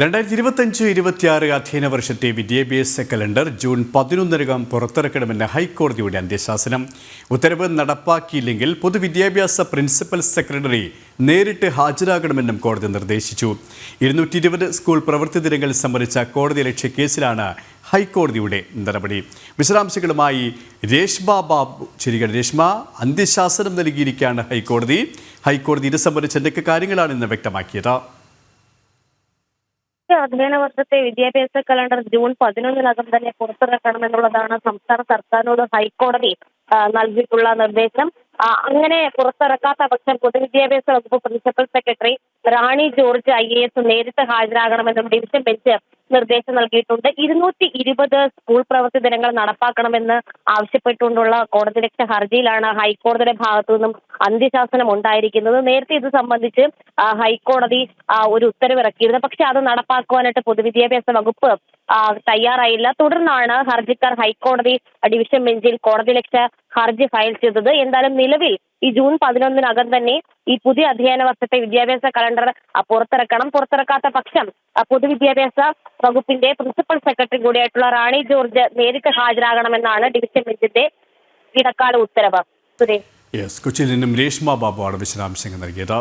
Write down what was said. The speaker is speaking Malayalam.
രണ്ടായിരത്തി ഇരുപത്തഞ്ച് ഇരുപത്തിയാറ് അധ്യയന വർഷത്തെ വിദ്യാഭ്യാസ കലണ്ടർ ജൂൺ പതിനൊന്നിനകം പുറത്തിറക്കണമെന്ന് ഹൈക്കോടതിയുടെ അന്ത്യശാസനം. ഉത്തരവ് നടപ്പാക്കിയില്ലെങ്കിൽ പൊതുവിദ്യാഭ്യാസ പ്രിൻസിപ്പൽ സെക്രട്ടറി നേരിട്ട് ഹാജരാകണമെന്നും കോടതി നിർദ്ദേശിച്ചു. ഇരുന്നൂറ്റി ഇരുപത് സ്കൂൾ പ്രവൃത്തി ദിനങ്ങൾ സംബന്ധിച്ച കോടതി ലക്ഷ്യ കേസിലാണ് ഹൈക്കോടതിയുടെ നടപടി. വിശദാംശങ്ങളുമായി രേഷ്മ ബാബു ശരിയാണ് രേഷ്മ അന്ത്യശാസനം നൽകിയിരിക്കുകയാണ് ഹൈക്കോടതി. ഹൈക്കോടതി ഇത് സംബന്ധിച്ച് എന്തൊക്കെ കാര്യങ്ങളാണ് ഇന്ന് വ്യക്തമാക്കിയത്? അധ്യയന വർഷത്തെ വിദ്യാഭ്യാസ കലണ്ടർ ജൂൺ പതിനൊന്നിനകം തന്നെ പുറത്തിറക്കണമെന്നുള്ളതാണ് സംസ്ഥാന സർക്കാരിനോട് ഹൈക്കോടതി നൽകിയിട്ടുള്ള നിർദ്ദേശം. അങ്ങനെ പുറത്തിറക്കാത്ത പക്ഷം പൊതുവിദ്യാഭ്യാസ വകുപ്പ് principal secretary Rani George I A S നേരിട്ട് ഹാജരാകണമെന്നും ഡിവിഷൻ ബെഞ്ച് നിർദ്ദേശം നൽകിയിട്ടുണ്ട്. ഇരുന്നൂറ്റി ഇരുപത് സ്കൂൾ പ്രവൃത്തി ദിനങ്ങൾ നടപ്പാക്കണമെന്ന് ആവശ്യപ്പെട്ടുകൊണ്ടുള്ള കോടതി ലക്ഷ്യ ഹർജിയിലാണ് ഹൈക്കോടതിയുടെ ഭാഗത്തു നിന്നും അന്ത്യശാസനം ഉണ്ടായിരിക്കുന്നത്. നേരത്തെ ഇത് സംബന്ധിച്ച് ഹൈക്കോടതി ഒരു ഉത്തരവിറക്കിയിരുന്നു. പക്ഷെ അത് നടപ്പാക്കുവാനായിട്ട് പൊതുവിദ്യാഭ്യാസ വകുപ്പ് തയ്യാറായില്ല. തുടർന്നാണ് ഹർജിക്കാർ ഹൈക്കോടതി ഡിവിഷൻ ബെഞ്ചിൽ കോടതി ലക്ഷ ഹർജി ഫയൽ ചെയ്തത്. എന്തായാലും നിലവിൽ ഈ ജൂൺ പതിനൊന്നിനകം തന്നെ ഈ പുതിയ അധ്യയന വർഷത്തെ വിദ്യാഭ്യാസ കലണ്ടർ പുറത്തിറക്കണം. പുറത്തിറക്കാത്ത പക്ഷം പൊതുവിദ്യാഭ്യാസ വകുപ്പിന്റെ പ്രിൻസിപ്പൽ സെക്രട്ടറി കൂടിയായിട്ടുള്ള റാണി ജോർജ് നേരിട്ട് ഹാജരാകണമെന്നാണ് ഡിവിഷൻ ബെഞ്ചിന്റെ ഇടക്കാല ഉത്തരവ്. സുരേഷ് യെസ് കൊച്ചിയിൽ നിന്നും രേഷ്മ ബാബു ആണ് വിശദാംശങ്ങൾ നൽകിയത്.